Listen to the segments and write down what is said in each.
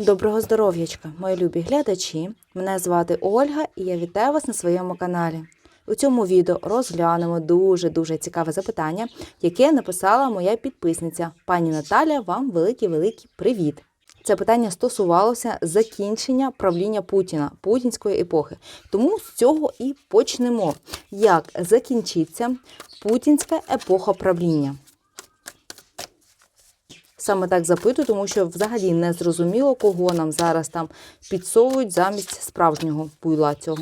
Доброго здоров'ячка, мої любі глядачі. Мене звати Ольга і я вітаю вас на своєму каналі. У цьому відео розглянемо дуже-дуже цікаве запитання, яке написала моя підписниця. Пані Наталя, вам великий-великий привіт. Це питання стосувалося закінчення правління Путіна, путінської епохи. Тому з цього і почнемо. Як закінчиться путінська епоха правління? Саме так запитую, тому що взагалі не зрозуміло, кого нам зараз там підсовують замість справжнього буйла цього.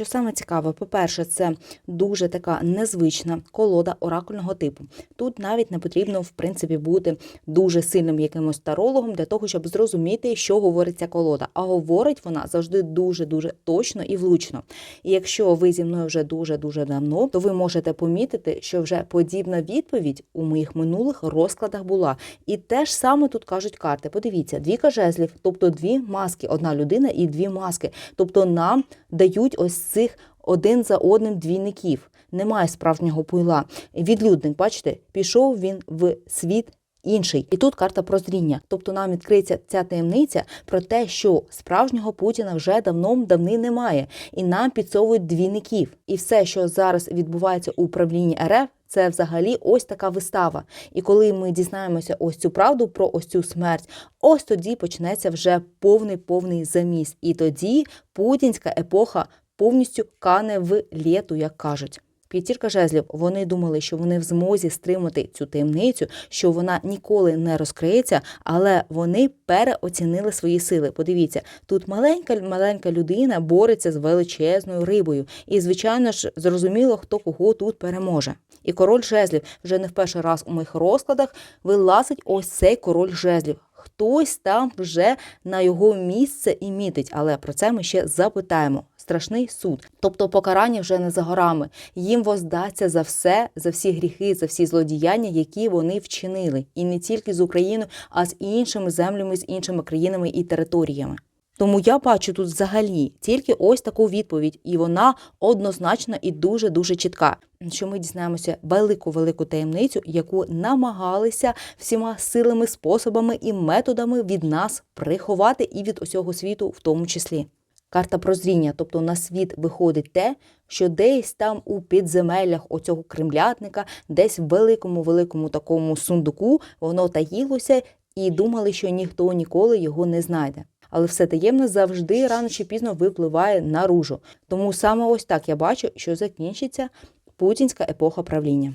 Що саме цікаве, по-перше, це дуже така незвична колода оракульного типу. Тут навіть не потрібно, в принципі, бути дуже сильним якимось тарологом для того, щоб зрозуміти, що говорить ця колода. А говорить вона завжди дуже-дуже точно і влучно. І якщо ви зі мною вже дуже-дуже давно, то ви можете помітити, що вже подібна відповідь у моїх минулих розкладах була. І те ж саме тут кажуть карти. Подивіться, двіка жезлів, тобто дві маски, одна людина і дві маски. Тобто нам дають ось цих один за одним двійників. Немає справжнього пуйла. Відлюдник, бачите, пішов він в світ. Інший і тут карта прозріння, тобто нам відкриється ця таємниця про те, що справжнього Путіна вже давно давни немає, і нам підсовують двійників. І все, що зараз відбувається у управлінні РФ, це взагалі ось така вистава. І коли ми дізнаємося ось цю правду про ось цю смерть, ось тоді почнеться вже повний повний заміс. І тоді путінська епоха повністю кане в лєту, як кажуть. П'ятірка жезлів, вони думали, що вони в змозі стримати цю таємницю, що вона ніколи не розкриється, але вони переоцінили свої сили. Подивіться, тут маленька маленька людина бореться з величезною рибою, і звичайно ж зрозуміло, хто кого тут переможе. І король жезлів вже не в перший раз у моїх розкладах вилазить ось цей король жезлів. Хтось там вже на його місце і мітить, але про це ми ще запитаємо. Страшний суд, тобто покарання вже не за горами. Їм воздаться за все, за всі гріхи, за всі злодіяння, які вони вчинили, і не тільки з Україною, а з іншими землями, з іншими країнами і територіями. Тому я бачу тут взагалі тільки ось таку відповідь, і вона однозначна і дуже дуже чітка. Що ми дізнаємося велику велику таємницю, яку намагалися всіма силами, способами і методами від нас приховати і від усього світу, в тому числі. Карта прозріння, тобто на світ виходить те, що десь там у підземеллях оцього кремлятника, десь в великому великому такому сундуку воно таїлося і думали, що ніхто ніколи його не знайде але все таємне завжди рано чи пізно випливає наружу. Тому саме ось так я бачу, що закінчиться путінська епоха правління.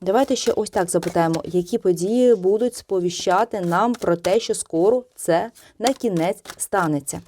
Давайте ще ось так запитаємо, які події будуть сповіщати нам про те, що скоро це на кінець станеться.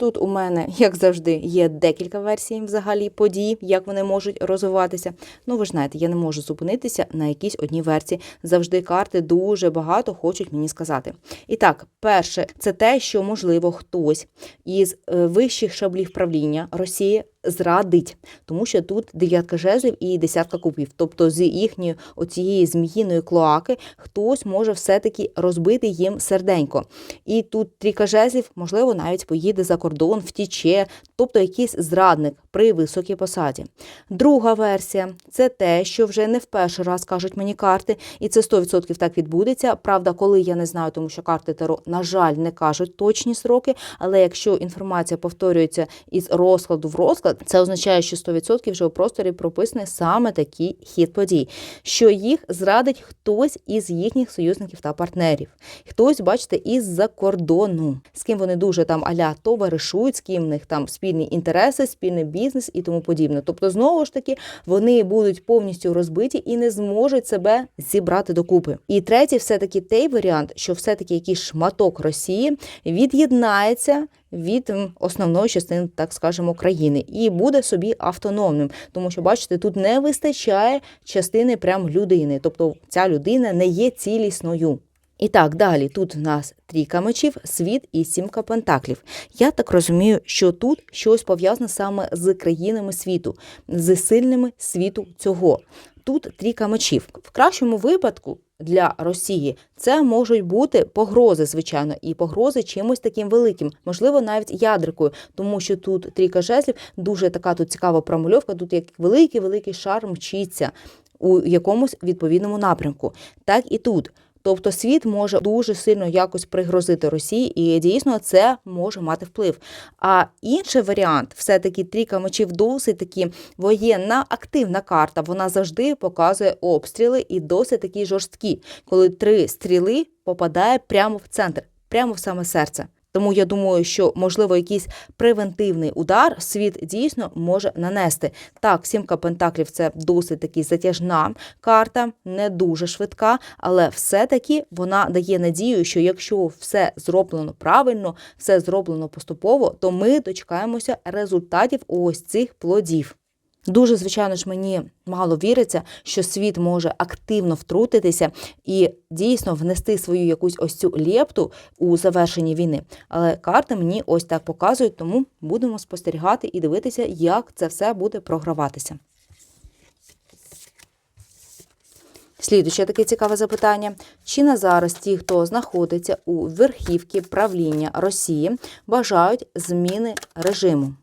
Тут у мене, як завжди, є декілька версій взагалі подій, як вони можуть розвиватися. Ну, ви ж знаєте, я не можу зупинитися на якійсь одній версії. Завжди карти дуже багато хочуть мені сказати. І так, перше, це те, що можливо хтось із е, вищих шаблів правління Росії зрадить, тому що тут дев'ятка жезлів і десятка кубів. Тобто з їхньої оцієї зміїної клоаки хтось може все-таки розбити їм серденько. І тут трійка жезлів, можливо, навіть поїде за кордон, втіче, тобто якийсь зрадник при високій посаді. Друга версія це те, що вже не в перший раз кажуть мені карти, і це 100% так відбудеться. Правда, коли я не знаю, тому що карти Таро, на жаль, не кажуть точні сроки, але якщо інформація повторюється із розкладу в розклад, це означає, що 100% вже у просторі прописаний саме такий хід подій, що їх зрадить хтось із їхніх союзників та партнерів. Хтось, бачите, із-за кордону, з ким вони дуже там аля товаришують, з ким в них там спільні інтереси, спільний бізнес і тому подібне. Тобто, знову ж таки, вони будуть повністю розбиті і не зможуть себе зібрати докупи. І третій, все таки той варіант, що все таки якийсь шматок Росії від'єднається від основної частини, так скажемо, країни, і буде собі автономним, тому що, бачите, тут не вистачає частини прям людини, тобто ця людина не є цілісною. І так, далі тут в нас трійка мечів, світ і сімка пентаклів. Я так розумію, що тут щось пов'язане саме з країнами світу, з сильними світу цього. Тут трійка мечів. В кращому випадку для Росії. Це можуть бути погрози, звичайно, і погрози чимось таким великим, можливо, навіть ядрикою, тому що тут трійка жезлів дуже така тут цікава промальовка. Тут як великий великий шар мчиться у якомусь відповідному напрямку. Так і тут. Тобто світ може дуже сильно якось пригрозити Росії, і дійсно це може мати вплив. А інший варіант, все-таки трійка мечів досить таки воєнна активна карта. Вона завжди показує обстріли і досить такі жорсткі, коли три стріли попадає прямо в центр, прямо в саме серце. Тому я думаю, що можливо якийсь превентивний удар світ дійсно може нанести. Так, сімка пентаклів це досить таки затяжна карта, не дуже швидка, але все-таки вона дає надію, що якщо все зроблено правильно, все зроблено поступово, то ми дочекаємося результатів ось цих плодів. Дуже, звичайно ж, мені мало віриться, що світ може активно втрутитися і дійсно внести свою якусь ось цю лепту у завершенні війни. Але карти мені ось так показують, тому будемо спостерігати і дивитися, як це все буде програватися. Слідуюче таке цікаве запитання: чи на зараз ті, хто знаходиться у верхівці правління Росії, бажають зміни режиму?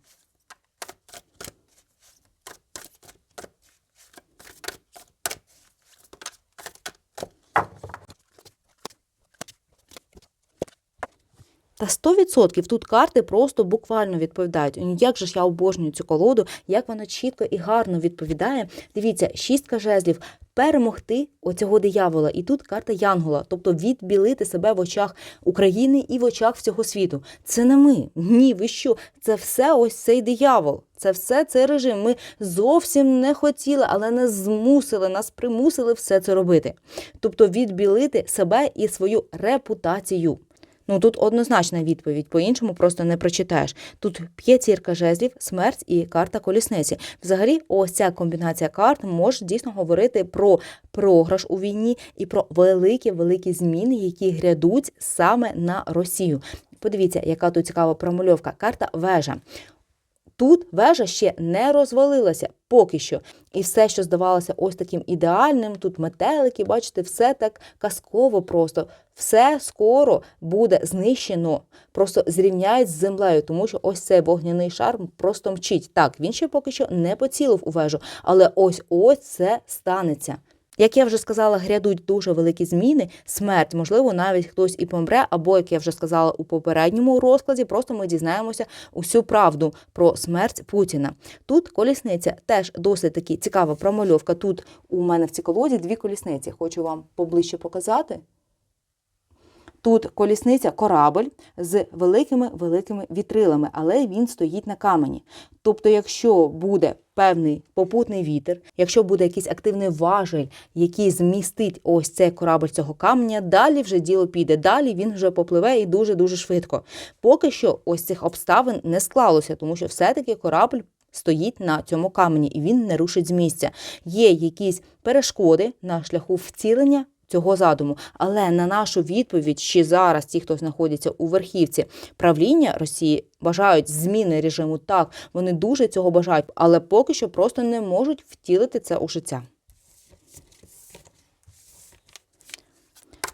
Та 100% тут карти просто буквально відповідають. Ну, Як же ж я обожнюю цю колоду, як вона чітко і гарно відповідає. Дивіться, шістка жезлів. Перемогти оцього диявола, і тут карта Янгола, тобто відбілити себе в очах України і в очах всього світу. Це не ми. Ні, ви що? Це все ось цей диявол. Це все цей режим. Ми зовсім не хотіли, але не змусили, нас примусили все це робити. Тобто відбілити себе і свою репутацію. Ну тут однозначна відповідь, по-іншому просто не прочитаєш. Тут п'ятірка жезлів, смерть і карта колісниці. Взагалі, ось ця комбінація карт може дійсно говорити про програш у війні і про великі великі зміни, які грядуть саме на Росію. Подивіться, яка тут цікава промальовка. Карта вежа. Тут вежа ще не розвалилася поки що. І все, що здавалося ось таким ідеальним, тут метелики, бачите, все так казково просто. Все скоро буде знищено, просто зрівняють з землею, тому що ось цей вогняний шар просто мчить. Так, він ще поки що не поцілив у вежу, але ось ось це станеться. Як я вже сказала, грядуть дуже великі зміни, смерть, можливо, навіть хтось і помре, або, як я вже сказала у попередньому розкладі, просто ми дізнаємося усю правду про смерть Путіна. Тут колісниця теж досить таки цікава промальовка. Тут у мене в цій колоді дві колісниці. Хочу вам поближче показати. Тут колісниця корабль з великими великими вітрилами, але він стоїть на камені. Тобто, якщо буде певний попутний вітер, якщо буде якийсь активний важель, який змістить ось цей корабль цього каменя, далі вже діло піде. Далі він вже попливе і дуже дуже швидко. Поки що ось цих обставин не склалося, тому що все-таки корабль. Стоїть на цьому камені і він не рушить з місця. Є якісь перешкоди на шляху вцілення цього задуму. Але на нашу відповідь, чи зараз ті, хто знаходиться у верхівці правління Росії, бажають зміни режиму, так вони дуже цього бажають, але поки що просто не можуть втілити це у життя.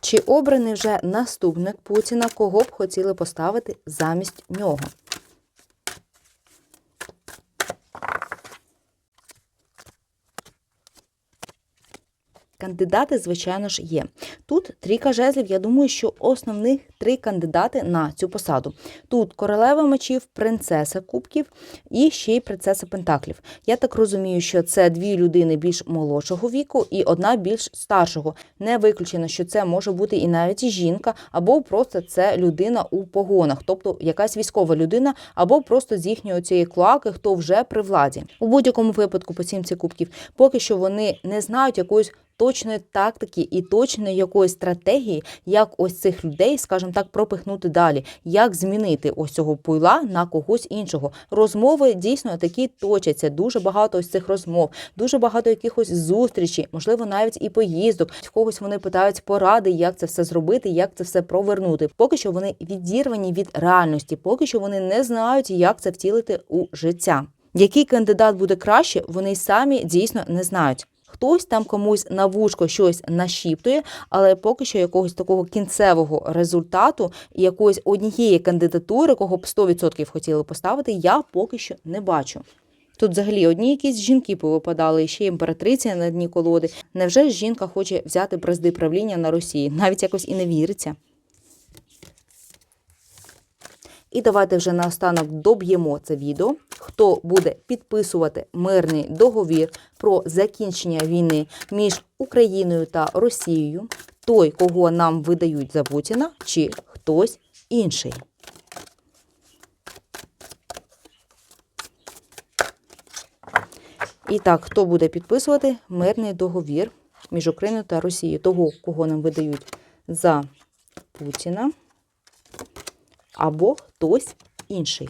Чи обраний вже наступник Путіна, кого б хотіли поставити замість нього? Кандидати, звичайно ж, є. Тут трійка жезлів, я думаю, що основних три кандидати на цю посаду. Тут королева мечів, принцеса кубків і ще й принцеса пентаклів. Я так розумію, що це дві людини більш молодшого віку і одна більш старшого. Не виключено, що це може бути і навіть жінка, або просто це людина у погонах, тобто якась військова людина, або просто з їхньої цієї клаки, хто вже при владі. У будь-якому випадку по сімці кубків, поки що вони не знають якоїсь точної тактики і точної якоїсь стратегії, як ось цих людей, скажімо так, пропихнути далі, як змінити ось цього пуйла на когось іншого. Розмови дійсно такі точаться. Дуже багато ось цих розмов, дуже багато якихось зустрічей, можливо, навіть і поїздок. В когось вони питають поради, як це все зробити, як це все провернути. Поки що вони відірвані від реальності, поки що вони не знають, як це втілити у життя. Який кандидат буде краще, вони самі дійсно не знають. Хтось там комусь на вушко щось нашіптує, але поки що якогось такого кінцевого результату якоїсь однієї кандидатури, кого б 100% хотіли поставити, я поки що не бачу. Тут взагалі одні якісь жінки повипадали, ще імператриця на дні колоди. Невже жінка хоче взяти бразди правління на Росії? Навіть якось і не віриться. І давайте вже наостанок доб'ємо це відео. Хто буде підписувати мирний договір про закінчення війни між Україною та Росією, той, кого нам видають за Путіна, чи хтось інший. І так, хто буде підписувати мирний договір між Україною та Росією, того, кого нам видають за Путіна, або хтось інший.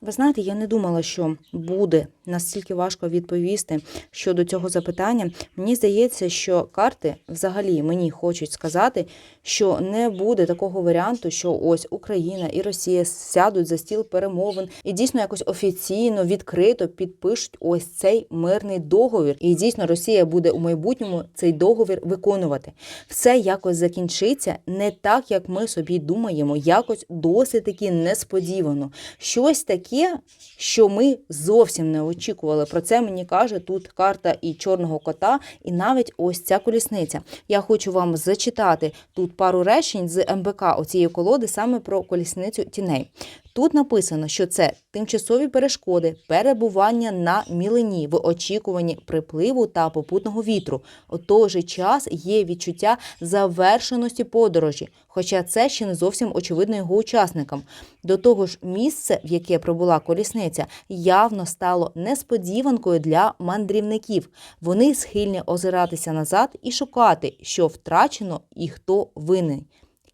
Ви знаєте, я не думала, що буде настільки важко відповісти щодо цього запитання. Мені здається, що карти взагалі мені хочуть сказати, що не буде такого варіанту, що ось Україна і Росія сядуть за стіл перемовин і дійсно якось офіційно відкрито підпишуть ось цей мирний договір. І дійсно Росія буде у майбутньому цей договір виконувати. Все якось закінчиться не так, як ми собі думаємо, якось досить таки несподівано. Щось таке, що ми зовсім не очікували. Про це мені каже тут карта і чорного кота, і навіть ось ця колісниця. Я хочу вам зачитати тут пару речень з МБК оцієї колоди саме про колісницю тіней. Тут написано, що це тимчасові перешкоди, перебування на мілині в очікуванні припливу та попутного вітру. У той же час є відчуття завершеності подорожі, хоча це ще не зовсім очевидно його учасникам. До того ж, місце, в яке прибула колісниця, явно стало несподіванкою для мандрівників. Вони схильні озиратися назад і шукати, що втрачено і хто винен.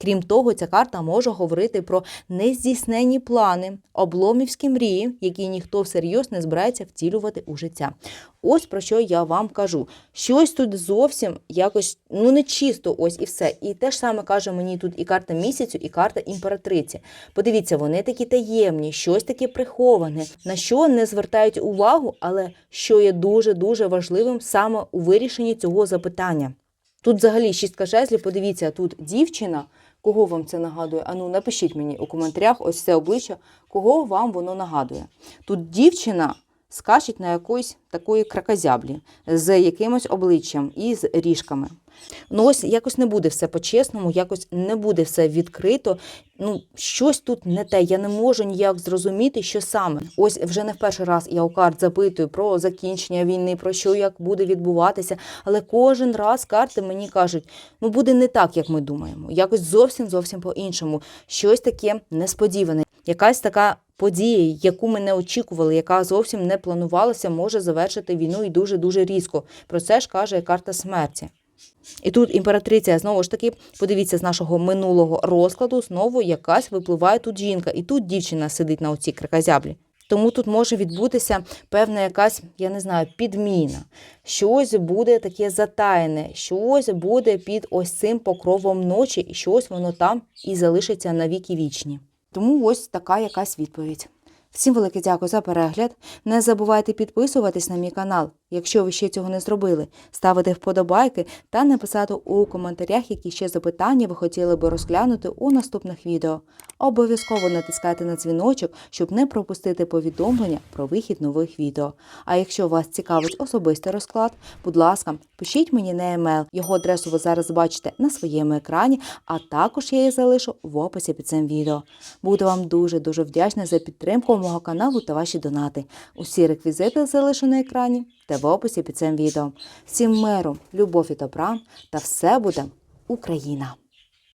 Крім того, ця карта може говорити про нездійснені плани, обломівські мрії, які ніхто всерйоз не збирається втілювати у життя. Ось про що я вам кажу. Щось тут зовсім якось ну не чисто, ось і все. І те ж саме каже мені тут і карта місяцю, і карта імператриці. Подивіться, вони такі таємні, щось таке приховане, на що не звертають увагу, але що є дуже дуже важливим саме у вирішенні цього запитання. Тут взагалі шістка жезлів, подивіться, тут дівчина. Кого вам це нагадує? Ану, напишіть мені у коментарях ось це обличчя, кого вам воно нагадує. Тут дівчина скачить на якоїсь такої кракозяблі з якимось обличчям і з ріжками. Ну, ось якось не буде все по-чесному, якось не буде все відкрито. Ну, щось тут не те. Я не можу ніяк зрозуміти, що саме. Ось вже не в перший раз я у карт запитую про закінчення війни, про що як буде відбуватися. Але кожен раз карти мені кажуть, ну буде не так, як ми думаємо. Якось зовсім зовсім по-іншому. Щось таке несподіване, якась така. Подія, яку ми не очікували, яка зовсім не планувалася, може завершити війну і дуже дуже різко. Про це ж каже карта смерті. І тут імператриця, знову ж таки, подивіться з нашого минулого розкладу, знову якась випливає тут жінка, і тут дівчина сидить на оцій кракозяблі. Тому тут може відбутися певна якась, я не знаю, підміна. Щось буде таке затаєне, щось буде під ось цим покровом ночі, і щось воно там і залишиться на віки вічні. Тому ось така якась відповідь. Всім велике дякую за перегляд. Не забувайте підписуватись на мій канал, якщо ви ще цього не зробили, ставити вподобайки та написати у коментарях, які ще запитання ви хотіли би розглянути у наступних відео. Обов'язково натискайте на дзвіночок, щоб не пропустити повідомлення про вихід нових відео. А якщо вас цікавить особистий розклад, будь ласка, пишіть мені на емейл. Його адресу ви зараз бачите на своєму екрані, а також я її залишу в описі під цим відео. Буду вам дуже-дуже вдячна за підтримку мого каналу та ваші донати. Усі реквізити залишу на екрані та в описі під цим відео. Всім миру, любові, добра та все буде Україна!